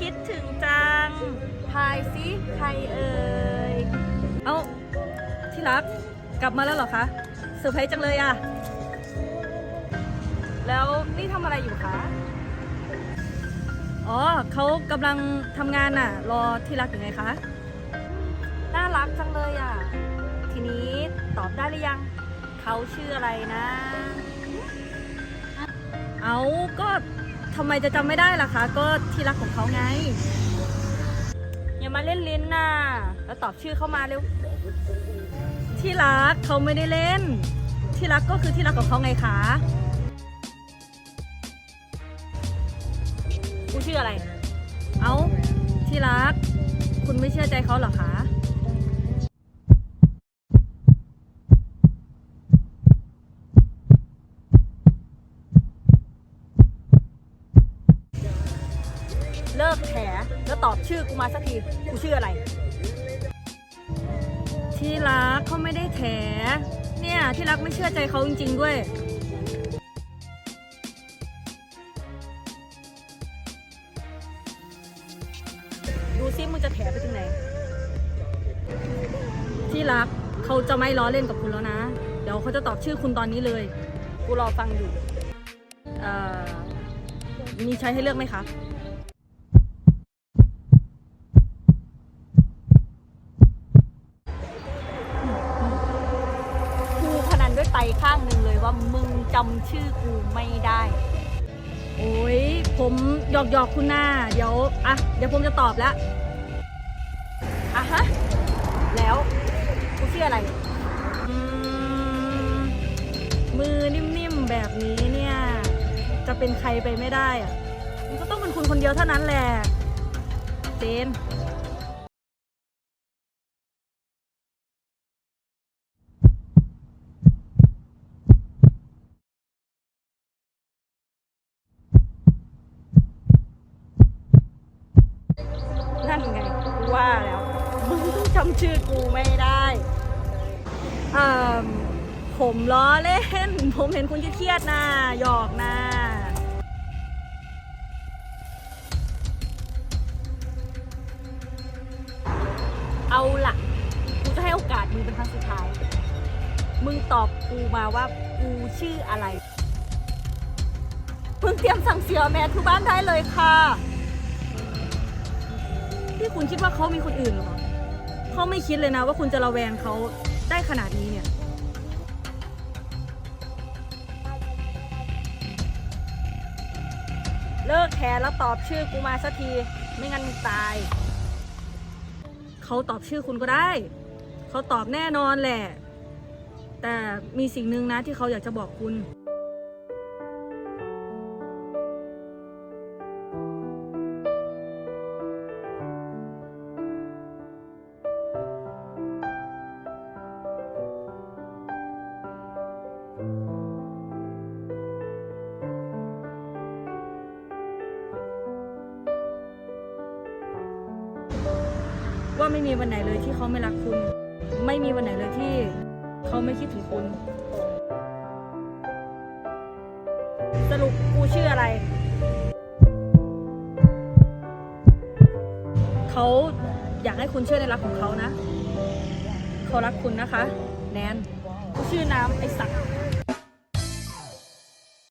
คิดถึงจังทายสิใครเอ่ย เอ้าที่รักกลับมาแล้วเหรอคะเซอร์ไพรส์จังเลยอะแล้วนี่ทำอะไรอยู่คะ อ๋อเขากำลังทำงานน่ะ รอที่รักอยู่ไงคะ น่ารักจังเลยอะทีนี้ตอบได้หรือยัง เขาชื่ออะไรนะ เอาก็ ทำไมจะจำไม่ได้ล่ะคะ ก็ที่รักของเขาไง อย่ามาเล่นลิ้นน่ะแล้วตอบชื่อเข้ามาเร็ว ที่รักเขาไม่ได้เล่น ที่รักก็คือที่รักของเขาไงคะกูชื่ออะไร เอาที่รัก คุณไม่เชื่อใจเขาเหรอคะ เลิกแถแล้วตอบชื่อกูมาสักทีกูชื่ออะไร ที่รักเขาไม่ได้แถเนี่ยที่รักไม่เชื่อใจเขาจริงๆด้วยดูซิมึงจะแถไปถึงไหน ที่รักเขาจะไม่ล้อเล่นกับคุณแล้วนะ เดี๋ยวเขาจะตอบชื่อคุณตอนนี้เลย กูรอฟังอยู่ เอ่อ มีใช้ให้เลือกไหมคะ ว่ามึงจำชื่อกูไม่ได้ โอ้ยผมหยอกหยอกคุณหน้า เดี๋ยวอะเดี๋ยวผมจะตอบแล้วอะฮะ แล้วกูชื่ออะไรอืมมือนิ่มๆแบบนี้เนี่ย จะเป็นใครไปไม่ได้อะมันก็ต้องเป็นคุณคนเดียวเท่านั้นแหละเจนไงกูว่าแล้ว มึงต้องจำชื่อกูไม่ได้อ่าผมล้อเล่น ผมเห็นคุณเครียดนะหยอกนะเอาล่ะกูจะให้โอกาสมึงเป็นครั้งสุดท้าย มึงตอบกูมาว่ากูชื่ออะไร มึงเตรียมสั่งเสียแมททุกบ้านได้เลยค่ะ ที่คุณคิดว่าเขามีคนอื่นเหรอ เขาไม่คิดเลยนะว่าคุณจะระแวงเขาได้ขนาดนี้เนี่ย เลิกแคร์แล้วตอบชื่อกูมาสักที ไม่งั้นมึงตาย เขาตอบชื่อคุณก็ได้ เขาตอบแน่นอนแหละ แต่มีสิ่งหนึ่งนะที่เขาอยากจะบอกคุณ ว่าไม่มีวันไหนเลยที่เขาไม่รักคุณ ไม่มีวันไหนเลยที่เขาไม่คิดถึงคุณ สรุปกูชื่ออะไร เขาอยากให้คุณเชื่อในรักของเขานะ เขารักคุณนะคะ แนนกูชื่อน้ำไอสักดิ์